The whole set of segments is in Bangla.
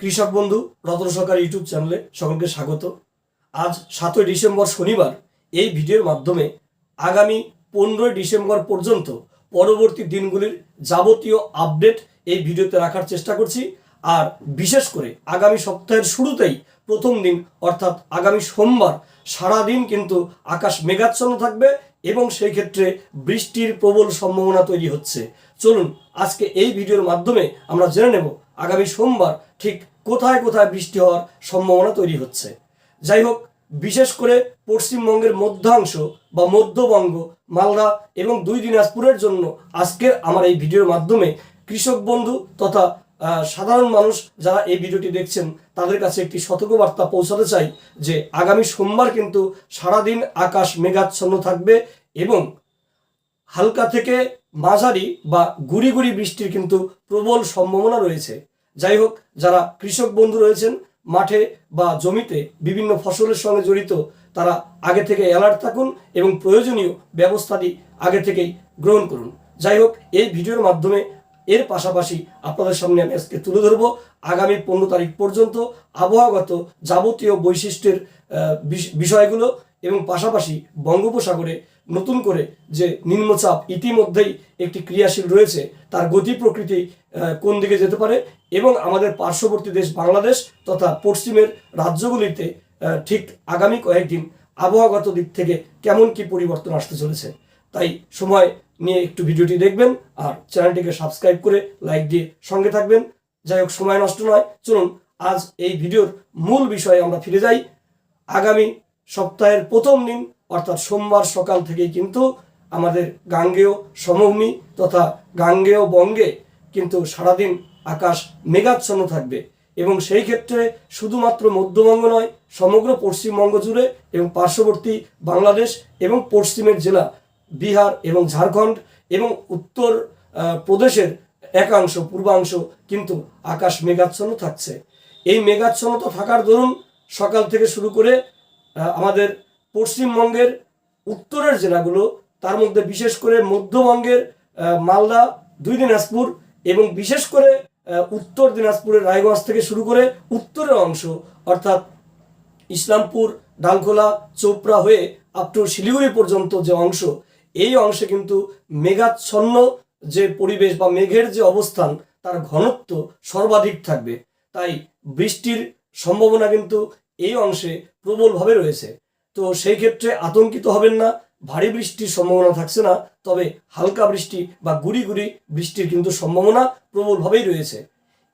কৃষক বন্ধু রতন সরকার ইউটিউব চ্যানেলে সকলকে স্বাগত। আজ সাতই ডিসেম্বর শনিবার, এই ভিডিওর মাধ্যমে আগামী পনেরোই ডিসেম্বর পর্যন্ত পরবর্তী দিনগুলির যাবতীয় আপডেট এই ভিডিওতে রাখার চেষ্টা করছি। আর বিশেষ করে আগামী সপ্তাহের শুরুতেই প্রথম দিন, অর্থাৎ আগামী সোমবার, সারাদিন কিন্তু আকাশ মেঘাচ্ছন্ন থাকবে এবং সেই ক্ষেত্রে বৃষ্টির প্রবল সম্ভাবনা তৈরি হচ্ছে। চলুন, আজকে এই ভিডিওর মাধ্যমে আমরা জেনে নেব আগামী সোমবার ঠিক কোথায় কোথায় বৃষ্টি হওয়ার সম্ভাবনা তৈরি হচ্ছে। যাই হোক, বিশেষ করে পশ্চিমবঙ্গের মধ্যাংশ বা মধ্যবঙ্গ, মালদা এবং দুই দিনাজপুরের জন্য আজকের আমার এই ভিডিওর মাধ্যমে কৃষক বন্ধু তথা সাধারণ মানুষ যারা এই ভিডিওটি দেখছেন, তাদের কাছে একটি সতর্কবার্তা পৌঁছাতে চাই যে আগামী সোমবার কিন্তু সারাদিন আকাশ মেঘাচ্ছন্ন থাকবে এবং হালকা থেকে মাঝারি বা গুড়ি গুড়ি বৃষ্টির কিন্তু প্রবল সম্ভাবনা রয়েছে। যাই হোক যারা কৃষক বন্ধু রয়েছেন মাঠে বা জমিতে বিভিন্ন ফসলের সঙ্গে জড়িত, তারা আগে থেকে অ্যালার্ট থাকুন এবং প্রয়োজনীয় ব্যবস্থাটি আগে থেকেই গ্রহণ করুন। যাই হোক এই ভিডিওর মাধ্যমে এর পাশাপাশি আপনাদের সামনে আমি আজকে তুলে ধরবো আগামী পনেরো তারিখ পর্যন্ত আবহাওয়াগত যাবতীয় বৈশিষ্ট্যের বিষ- বিষয়গুলো এবং পাশাপাশি বঙ্গোপসাগরে নতুন করে যে নিম্নচাপ ইতিমধ্যেই একটি ক্রিয়াশীল রয়েছে, তার গতি প্রকৃতি কোন দিকে যেতে পারে এবং আমাদের পার্শ্ববর্তী দেশ বাংলাদেশ তথা পশ্চিমের রাজ্যগুলিতে ঠিক আগামী কয়েকদিন আবহাওয়াগত দিক থেকে কেমন কি পরিবর্তন আসতে চলেছে। তাই সময় নিয়ে একটু ভিডিওটি দেখবেন আর চ্যানেলটিকে সাবস্ক্রাইব করে লাইক দিয়ে সঙ্গে থাকবেন। যাই হোক, সময় নষ্ট নয়। চলুন, আজ এই ভিডিওর মূল বিষয়ে আমরা ফিরে যাই। আগামী সপ্তাহের প্রথম দিন, অর্থাৎ সোমবার সকাল থেকেই কিন্তু আমাদের গাঙ্গেয় সমভূমি তথা গাঙ্গেয় বঙ্গে কিন্তু সারাদিন আকাশ মেঘাচ্ছন্ন থাকবে এবং সেই ক্ষেত্রে শুধুমাত্র মধ্যবঙ্গ নয়, সমগ্র পশ্চিমবঙ্গ জুড়ে এবং পার্শ্ববর্তী বাংলাদেশ এবং পশ্চিমের জেলা বিহার এবং ঝাড়খণ্ড এবং উত্তর প্রদেশের একাংশ, পূর্বাংশ কিন্তু আকাশ মেঘাচ্ছন্ন থাকছে। এই মেঘাচ্ছন্নতা থাকার দরুন সকাল থেকে শুরু করে আমাদের পশ্চিমবঙ্গের উত্তরের জেলাগুলো, তার মধ্যে বিশেষ করে মধ্যবঙ্গের মালদা, দুই দিনাজপুর এবং বিশেষ করে উত্তর দিনাজপুরের রায়গঞ্জ থেকে শুরু করে উত্তরের অংশ, অর্থাৎ ইসলামপুর, ডালখোলা, চোপড়া হয়ে আপ টু শিলিগুড়ি পর্যন্ত যে অংশ, এই অংশে কিন্তু মেঘাচ্ছন্ন যে পরিবেশ বা মেঘের যে অবস্থান, তার ঘনত্ব সর্বাধিক থাকবে। তাই বৃষ্টির সম্ভাবনা কিন্তু এই অংশে প্রবলভাবে রয়েছে। তো সেই ক্ষেত্রে আতঙ্কিত হবেন না ভারী বৃষ্টির সম্ভাবনা থাকছে না, তবে হালকা বৃষ্টি বা গুড়ি গুড়ি বৃষ্টির কিন্তু সম্ভাবনা প্রবলভাবেই রয়েছে।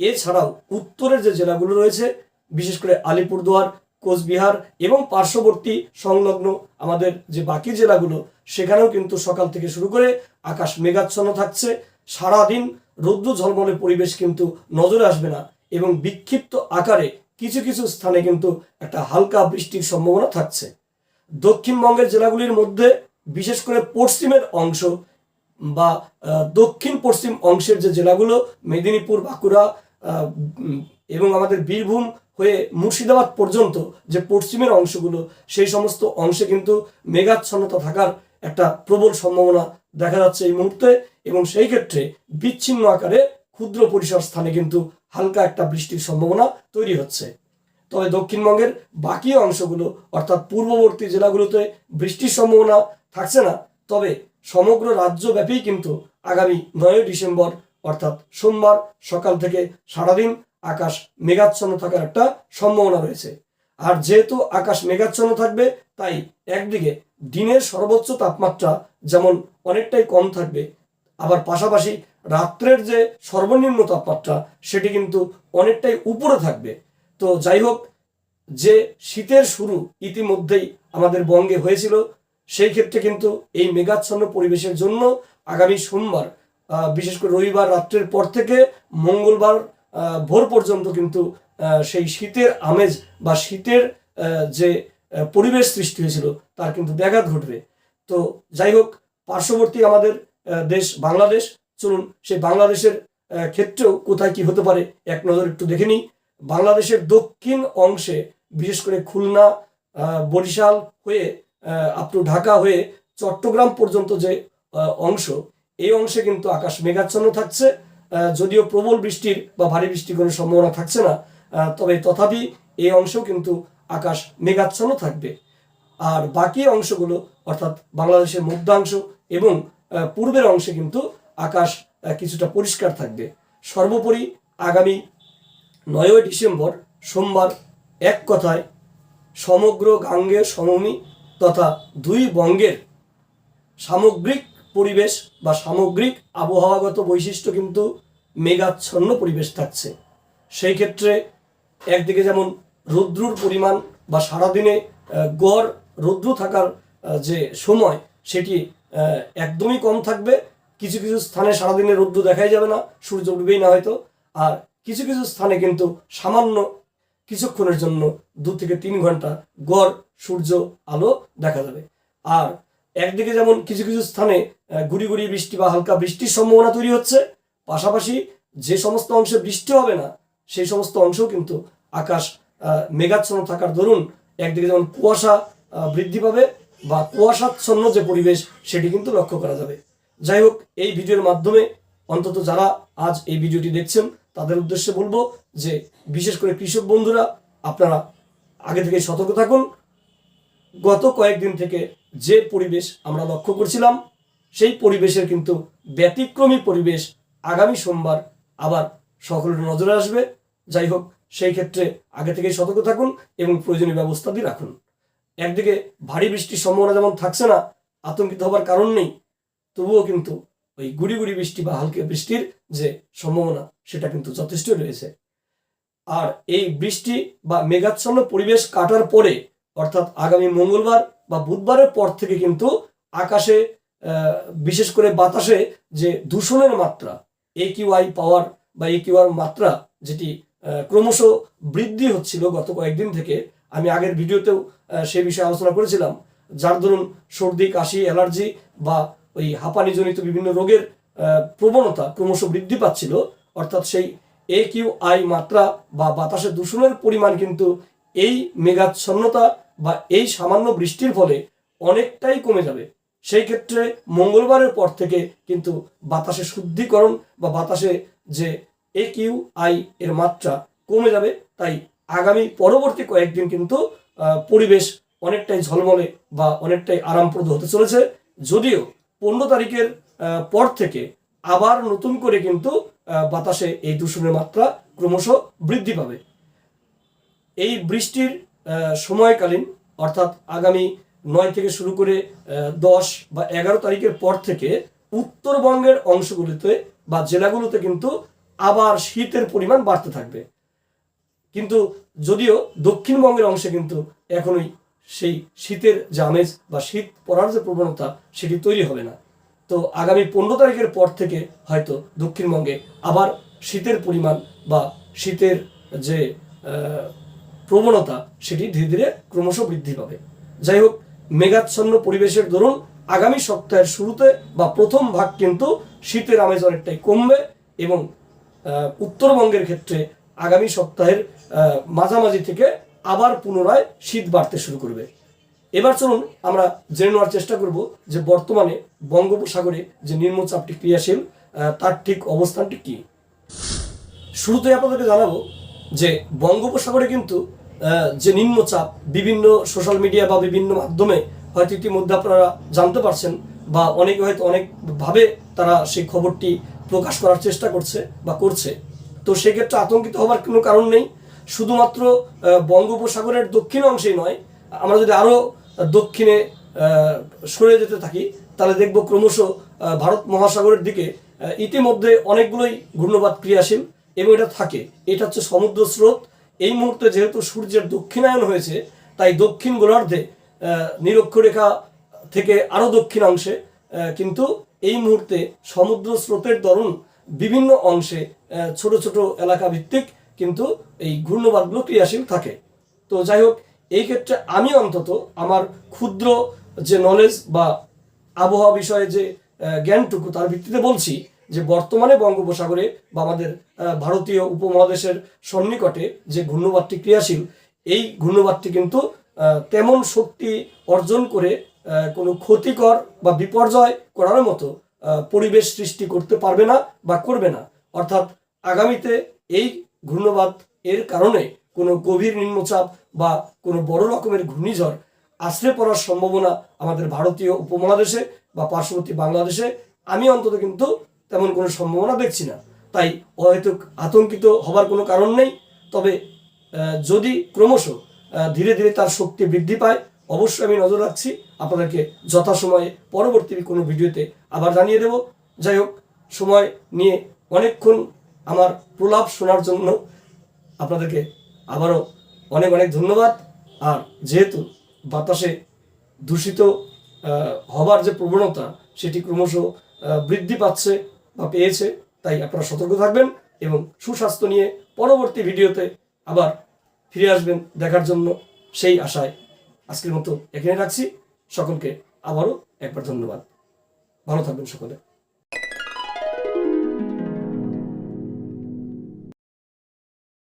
এছাড়াও উত্তরের যে জেলাগুলো রয়েছে, বিশেষ করে আলিপুরদুয়ার, কোচবিহার এবং পার্শ্ববর্তী সংলগ্ন আমাদের যে বাকি জেলাগুলো, সেখানেও কিন্তু সকাল থেকে শুরু করে আকাশ মেঘাচ্ছন্ন থাকছে। সারাদিন রৌদ্র ঝলমলে পরিবেশ কিন্তু নজরে আসবে না এবং বিক্ষিপ্ত আকারে কিছু কিছু স্থানে কিন্তু একটা হালকা বৃষ্টির সম্ভাবনা থাকছে। দক্ষিণবঙ্গের জেলাগুলির মধ্যে, বিশেষ করে পশ্চিমের অংশ বা দক্ষিণ পশ্চিম অংশের যে জেলাগুলো, মেদিনীপুর, বাঁকুড়া এবং আমাদের বীরভূম হয়ে মুর্শিদাবাদ পর্যন্ত যে পশ্চিমের অংশগুলো, সেই সমস্ত অংশে কিন্তু মেঘাচ্ছন্নতা থাকার একটা প্রবল সম্ভাবনা দেখা যাচ্ছে এই মুহূর্তে এবং সেই ক্ষেত্রে বিচ্ছিন্ন আকারে ক্ষুদ্র পরিসর স্থানে কিন্তু হালকা একটা বৃষ্টির সম্ভাবনা তৈরি হচ্ছে। তবে দক্ষিণবঙ্গের বাকি অংশগুলো, অর্থাৎ পূর্ববর্তী জেলাগুলোতে বৃষ্টির সম্ভাবনা থাকছে না। তবে সমগ্র রাজ্যব্যাপী কিন্তু আগামী নয় ডিসেম্বর, অর্থাৎ সোমবার সকাল থেকে সারাদিন আকাশ মেঘাচ্ছন্ন থাকার একটা সম্ভাবনা রয়েছে। আর যেহেতু আকাশ মেঘাচ্ছন্ন থাকবে, তাই একদিকে দিনের সর্বোচ্চ তাপমাত্রা যেমন অনেকটাই কম থাকবে, আবার পাশাপাশি রাত্রের যে সর্বনিম্ন তাপমাত্রা, সেটি কিন্তু অনেকটাই উপরে থাকবে। তো যাই হোক, যে শীতের শুরু ইতিমধ্যেই আমাদের বঙ্গে হয়েছিল, সেই ক্ষেত্রে কিন্তু এই মেঘাচ্ছন্ন পরিবেশের জন্য আগামী সোমবার বিশেষ করে রবিবার রাত্রের পর থেকে মঙ্গলবার ভোর পর্যন্ত কিন্তু সেই শীতের আমেজ বা শীতের যে পরিবেশ সৃষ্টি হয়েছিল, তার কিন্তু ব্যাঘাত ঘটবে। তো যাই হোক, পার্শ্ববর্তী আমাদের দেশ বাংলাদেশ, চলুন সেই বাংলাদেশের ক্ষেত্রেও কোথায় কি হতে পারে, এক নজর একটু দেখে নিই। বাংলাদেশের দক্ষিণ অংশে, বিশেষ করে খুলনা বরিশাল হয়ে আপ টু ঢাকা হয়ে চট্টগ্রাম পর্যন্ত যে অংশ, এই অংশে কিন্তু আকাশ মেঘাচ্ছন্ন থাকছে। যদিও প্রবল বৃষ্টির বা ভারী বৃষ্টির কোনো সম্ভাবনা থাকছে না তবে তথাপি এই অংশেও কিন্তু আকাশ মেঘাচ্ছন্ন থাকবে। আর বাকি অংশগুলো, অর্থাৎ বাংলাদেশের মধ্যাংশ এবং পূর্বের অংশে কিন্তু আকাশ কিছুটা পরিষ্কার থাকবে। সর্বোপরি আগামী নয়ই ডিসেম্বর সোমবার এক কথায় সমগ্র গাঙ্গেয় সমভূমি তথা দুই বঙ্গের সামগ্রিক পরিবেশ বা সামগ্রিক আবহাওয়াগত বৈশিষ্ট্য কিন্তু মেঘাচ্ছন্ন পরিবেশ থাকছে। সেই ক্ষেত্রে একদিকে যেমন রৌদ্রুর পরিমাণ বা সারাদিনে গড় রৌদ্র থাকার যে সময় সেটি একদমই কম থাকবে। কিছু কিছু স্থানে সারাদিনে রৌদ্র দেখাই যাবে না, সূর্য উঠবেই না হয়তো। আর কিছু কিছু স্থানে কিন্তু সামান্য কিছুক্ষণের জন্য দু থেকে তিন ঘণ্টা গড়, সূর্য, আলো দেখা যাবে। আর একদিকে যেমন কিছু কিছু স্থানে গুড়ি গুড়ি বৃষ্টি বা হালকা বৃষ্টির সম্ভাবনা তৈরি হচ্ছে, পাশাপাশি যে সমস্ত অংশে বৃষ্টি হবে না, সেই সমস্ত অংশেও কিন্তু আকাশ মেঘাচ্ছন্ন থাকার দরুন একদিকে যেমন কুয়াশা বৃদ্ধি পাবে বা কুয়াশাচ্ছন্ন যে পরিবেশ, সেটি কিন্তু লক্ষ্য করা যাবে। যাই হোক, এই ভিডিওর মাধ্যমে অন্তত যারা আজ এই ভিডিওটি দেখছেন তাদের উদ্দেশ্যে বলব যে, বিশেষ করে কৃষক বন্ধুরা, আপনারা আগে থেকে সতর্ক থাকুন। গত কয়েকদিন থেকে যে পরিবেশ আমরা লক্ষ্য করছিলাম, সেই পরিবেশের কিন্তু ব্যতিক্রমী পরিবেশ আগামী সোমবার আবার সকলের নজরে আসবে। যাই হোক, সেই ক্ষেত্রে আগে থেকেই সতর্ক থাকুন এবং প্রয়োজনীয় ব্যবস্থাটি রাখুন। একদিকে ভারী বৃষ্টির সম্ভাবনা যেমন থাকছে না, আতঙ্কিত হবার কারণ নেই, তবুও কিন্তু ওই গুড়ি গুড়ি বৃষ্টি বা হালকা বৃষ্টির যে সম্ভাবনা, সেটা কিন্তু যথেষ্ট রয়েছে। আর এই বৃষ্টি বা মেঘাচ্ছন্ন পরিবেশ কাটার পরে, অর্থাৎ আগামী মঙ্গলবার বা বুধবারের পর থেকে কিন্তু আকাশে বিশেষ করে বাতাসে যে দূষণের মাত্রা এ কিউআই পাওয়ার বা এ কিউআর মাত্রা, যেটি ক্রমশ বৃদ্ধি হচ্ছিল গত কয়েকদিন থেকে, আমি আগের ভিডিওতেও সে বিষয়ে আলোচনা করেছিলাম। যার দরুন সর্দি, কাশি, অ্যালার্জি বা ওই হাঁপানিজনিত বিভিন্ন রোগের প্রবণতা ক্রমশ বৃদ্ধি পাচ্ছিল। অর্থাৎ সেই এ কিউ আই মাত্রা বা বাতাসে দূষণের পরিমাণ কিন্তু এই মেঘাচ্ছন্নতা বা এই সামান্য বৃষ্টির ফলে অনেকটাই কমে যাবে। সেই ক্ষেত্রে মঙ্গলবারের পর থেকে কিন্তু বাতাসে শুদ্ধিকরণ বা বাতাসে যে এ কিউ আই এর মাত্রা কমে যাবে, তাই আগামী পরবর্তী কয়েকদিন কিন্তু পরিবেশ অনেকটাই ঝলমলে বা অনেকটাই আরামপ্রদ হতে চলেছে। যদিও পনেরো তারিখের পর থেকে আবার নতুন করে কিন্তু বাতাসে এই দূষণের মাত্রা ক্রমশ বৃদ্ধি পাবে। এই বৃষ্টির সময়কালীন, অর্থাৎ আগামী নয় থেকে শুরু করে দশ বা এগারো তারিখের পর থেকে উত্তরবঙ্গের অংশগুলিতে বা জেলাগুলোতে কিন্তু আবার শীতের পরিমাণ বাড়তে থাকবে। কিন্তু যদিও দক্ষিণবঙ্গের অংশে কিন্তু এখনোই সেই শীতের যে আমেজ বা শীত পড়ার যে প্রবণতা, সেটি তৈরি হবে না। তো আগামী পনেরো তারিখের পর থেকে হয়তো দক্ষিণবঙ্গে আবার শীতের পরিমাণ বা শীতের যে প্রবণতা, সেটি ধীরে ধীরে ক্রমশ বৃদ্ধি পাবে। যাই হোক, মেঘাচ্ছন্ন পরিবেশের দরুন আগামী সপ্তাহের শুরুতে বা প্রথম ভাগ কিন্তু শীতের আমেজ অনেকটাই কমবে এবং উত্তরবঙ্গের ক্ষেত্রে আগামী সপ্তাহের মাঝামাঝি থেকে আবার পুনরায় শীত বাড়তে শুরু করবে। এবার চলুন আমরা জেনে নেওয়ার চেষ্টা করব যে বর্তমানে বঙ্গোপসাগরে যে নিম্নচাপটি ক্রিয়াশীল তার ঠিক অবস্থানটি কি। শুরুতে আপনাদেরকে জানাব যে বঙ্গোপসাগরে কিন্তু যে নিম্নচাপ বিভিন্ন সোশ্যাল মিডিয়া বা বিভিন্ন মাধ্যমে হয়তো ইতিমধ্যে আপনারা জানতে পারছেন বা অনেকে হয়তো অনেকভাবে তারা সেই খবরটি প্রকাশ করার চেষ্টা করছে বা করছে। তো সেক্ষেত্রে আতঙ্কিত হবার কোনো কারণ নেই। শুধুমাত্র বঙ্গোপসাগরের দক্ষিণ অংশেই নয়, আমরা যদি আরও দক্ষিণে সরে যেতে থাকি, তাহলে দেখব ক্রমশ ভারত মহাসাগরের দিকে ইতিমধ্যে অনেকগুলোই ঘূর্ণবাদ ক্রিয়াশীল এবং এটা থাকে। এটা হচ্ছে সমুদ্র স্রোত। এই মুহূর্তে যেহেতু সূর্যের দক্ষিণায়ন হয়েছে, তাই দক্ষিণ গোলার্ধে নিরক্ষরেখা থেকে আরও দক্ষিণাংশে কিন্তু এই মুহূর্তে সমুদ্র স্রোতের দরুন বিভিন্ন অংশে ছোট ছোট এলাকা ভিত্তিক কিন্তু এই ঘূর্ণবাদগুলো ক্রিয়াশীল থাকে। তো যাই হোক এই ক্ষেত্রে আমি অন্তত আমার ক্ষুদ্র যে নলেজ বা আবহাওয়া বিষয়ে যে জ্ঞানটুকু তার ভিত্তিতে বলছি যে বর্তমানে বঙ্গোপসাগরে বা আমাদের ভারতীয় উপমহাদেশের সন্নিকটে যে ঘূর্ণবাদটি ক্রিয়াশীল, এই ঘূর্ণবাদটি কিন্তু তেমন শক্তি অর্জন করে কোনো ক্ষতিকর বা বিপর্যয় করার মতো পরিবেশ সৃষ্টি করতে পারবে না বা করবে না। অর্থাৎ আগামীতে এই ঘূর্ণবাদ এর কারণে কোনো গভীর নিম্নচাপ বা কোনো বড় রকমের ঘূর্ণিঝড় আশ্রে পড়ার সম্ভাবনা আমাদের ভারতীয় উপমহাদেশে বা পার্শ্ববর্তী বাংলাদেশে, আমি অন্তত কিন্তু তেমন কোনো সম্ভাবনা দেখছি না। তাই অহেতুক আতঙ্কিত হবার কোনো কারণ নেই। তবে যদি ক্রমশ ধীরে ধীরে তার শক্তি বৃদ্ধি পায়, অবশ্যই আমি নজর রাখছি। আপনাদেরকে যথাসময়ে পরবর্তী কোনো ভিডিওতে আবার জানিয়ে দেব। যাই হোক, সময় নিয়ে অনেকক্ষণ আমার প্রলাপ শোনার জন্য আপনাদেরকে আবারও অনেক অনেক ধন্যবাদ। আর যেহেতু বাতাসে দূষিত হবার যে প্রবণতা, সেটি ক্রমশ বৃদ্ধি পাচ্ছে বা পেয়েছে, তাই আপনারা সতর্ক থাকবেন এবং সুস্বাস্থ্য নিয়ে পরবর্তী ভিডিওতে আবার ফিরে আসবেন দেখার জন্য সেই আশায়। আজকের মতো এখানে রাখছি। সকলকে আবারও একবার ধন্যবাদ। ভালো থাকবেন সকলে।